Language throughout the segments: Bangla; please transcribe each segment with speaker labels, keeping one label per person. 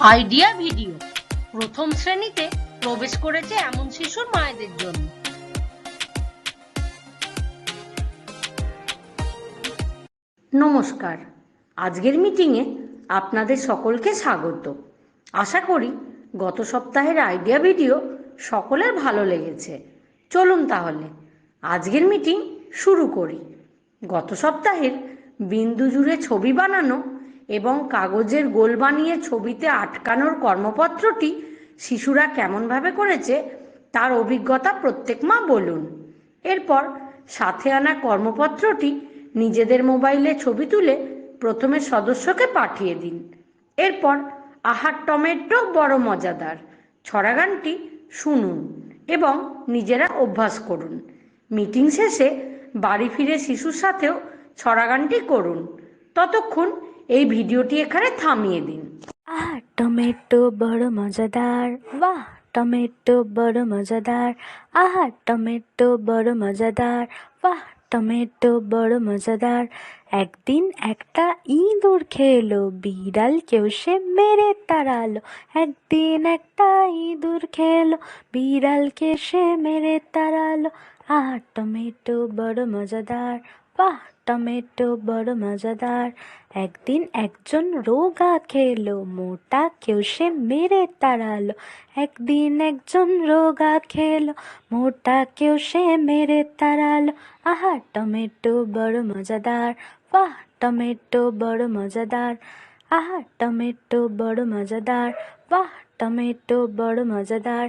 Speaker 1: Idea video. প্রথম শ্রেণীতে প্রবেশ করেছে এমন শিশুর মায়েদের জন্য।
Speaker 2: নমস্কার। আজকের মিটিংয়ে আপনাদের সকলকে স্বাগত। আশা করি গত সপ্তাহের আইডিয়া ভিডিও সকলের ভালো লেগেছে। চলুন তাহলে, আজকের মিটিং শুরু করি। গত সপ্তাহের বিন্দু জুড়ে ছবি বানানো এবং কাগজের গোল বানিয়ে ছবিতে আটকানোর কর্মপত্রটি শিশুরা কেমনভাবে করেছে, তার অভিজ্ঞতা প্রত্যেক মা বলুন। এরপর সাথে আনা কর্মপত্রটি নিজেদের মোবাইলে ছবি তুলে প্রথমে সদস্যকে পাঠিয়ে দিন। এরপর আহার টমেটো, বড় মজাদার। ছড়া গানটি শুনুন এবং নিজেরা অভ্যাস করুন। মিটিং শেষে বাড়ি ফিরে শিশুর সাথেও ছড়া গানটি করুন। ততক্ষণ এই ভিডিওটি এখানে থামিয়ে দিন।
Speaker 3: আহ, টমেটো বড় মজাদার। বাহ, টমেটো বড় মজাদার। আহা, টমেটো বড় মজাদার। বাহ, টমেটো বড় মজাদার। একদিন একটা ইঁদুর খেলো বিড়াল কেউ সে মেরে তাড়ালো। একদিন একটা ইঁদুর খেলো, বিড়ালকে সে মেরে তাড়ালো। আহ, টমেটো বড় মজাদার। বাহ টমেটো বড় মজাদার। একদিন একজন রোগা খেলো, মোটা কেউ সে মেরে তাড়ালো। একদিন একজন রোগা খেলো, মোটা কেউ সে মেরে তাড়ালো। আহা, টমেটো বড় মজাদার। বাহ, টমেটো বড় মজাদার। আহা, টমেটো বড় মজাদার। বাহ, টমেটো বড় মজাদার।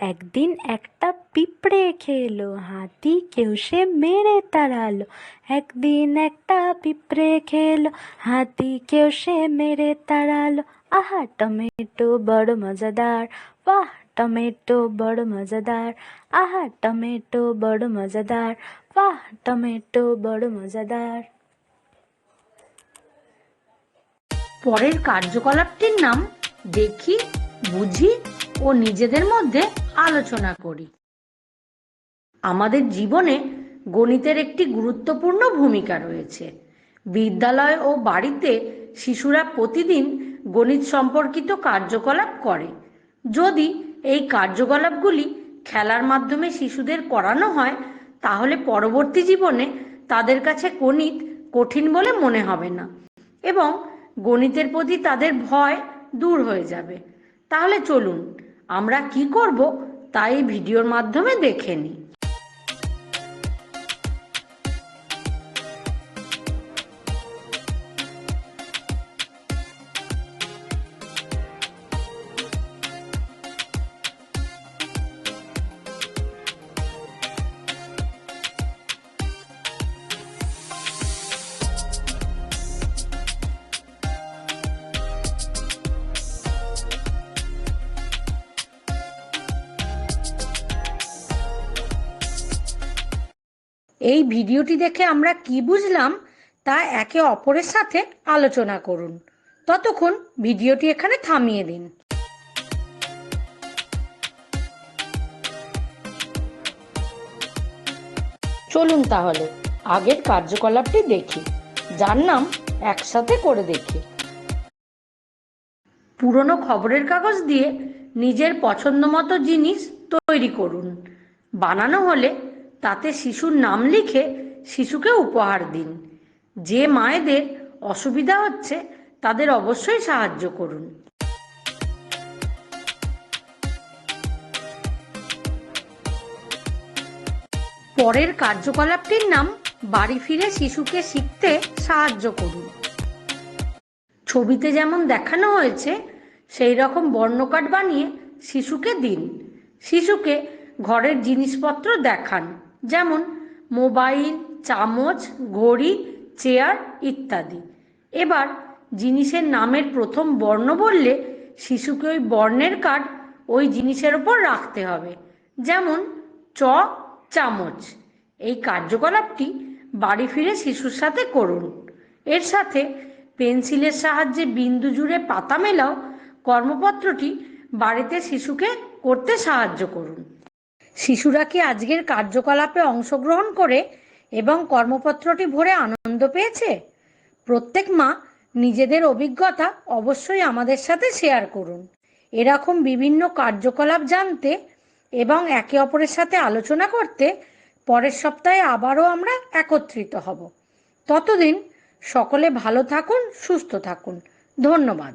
Speaker 3: একদিন একটা পিঁপড়ে খেলো, হাতি কেউ সে মেরে তাড়ালো। একদিন একটা পিঁপড়ে খেলো, হাতি কেউ সে মেরে তাড়ালো। আহা, টমেটো বড় মজাদার, বাহ, টমেটো বড় মজাদার। আহা, টমেটো বড় মজাদার, বাহ, টমেটো বড় মজাদার।
Speaker 2: পরের কার্যকলাপটির নাম দেখি, বুঝি ও নিজেদের মধ্যে আলোচনা করি। আমাদের জীবনে গণিতের একটি গুরুত্বপূর্ণ ভূমিকা রয়েছে। বিদ্যালয় ও বাড়িতে শিশুরা প্রতিদিন গণিত সম্পর্কিত কার্যকলাপ করে। যদি এই কার্যকলাপগুলি খেলার মাধ্যমে শিশুদের করানো হয়, তাহলে পরবর্তী জীবনে তাদের কাছে গণিত কঠিন বলে মনে হবে না এবং গণিতের প্রতি তাদের ভয় দূর হয়ে যাবে। তাহলে চলুন আমরা কি করব? তাই ভিডিওর মাধ্যমে দেখে নিই। এই ভিডিওটি দেখে আমরা কি বুঝলাম তা একে অপরের সাথে আলোচনা করুন। ততক্ষণ ভিডিওটি এখানে থামিয়ে দিন। চলুন তাহলে, আগের কার্যকলাপটি দেখি, যার নাম একসাথে করে দেখি। পুরনো খবরের কাগজ দিয়ে নিজের পছন্দ মতো জিনিস তৈরি করুন। বানানো হলে তাতে শিশুর নাম লিখে শিশুকে উপহার দিন। যে মায়েদের অসুবিধা হচ্ছে, তাদের অবশ্যই সাহায্য করুন। পরের কার্যকলাপটির নাম, বাড়ি ফিরে শিশুকে শিখতে সাহায্য করুন। ছবিতে যেমন দেখানো হয়েছে, সেই রকম বর্ণকার্ড বানিয়ে শিশুকে দিন। শিশুকে ঘরের জিনিসপত্র দেখান। যেমন মোবাইল, চামচ, ঘড়ি, চেয়ার ইত্যাদি। এবার জিনিসের নামের প্রথম বর্ণ বললে শিশুকে ওই বর্ণের কার্ড ওই জিনিসের ওপর রাখতে হবে। যেমন চ, চামচ। এই কার্যকলাপটি বাড়ি ফিরে শিশুর সাথে করুন। এর সাথে পেন্সিলের সাহায্যে বিন্দু জুড়ে পাতা মেলাও কর্মপত্রটি বাড়িতে শিশুকে করতে সাহায্য করুন। শিশুরা কি আজকের কার্যকলাপে অংশগ্রহণ করে এবং কর্মপত্রটি ভরে আনন্দ পেয়েছে? প্রত্যেক মা নিজেদের অভিজ্ঞতা অবশ্যই আমাদের সাথে শেয়ার করুন। এরকম বিভিন্ন কার্যকলাপ জানতে এবং একে অপরের সাথে আলোচনা করতে পরের সপ্তাহে আবারও আমরা একত্রিত হব। ততদিন সকলে ভালো থাকুন, সুস্থ থাকুন। ধন্যবাদ।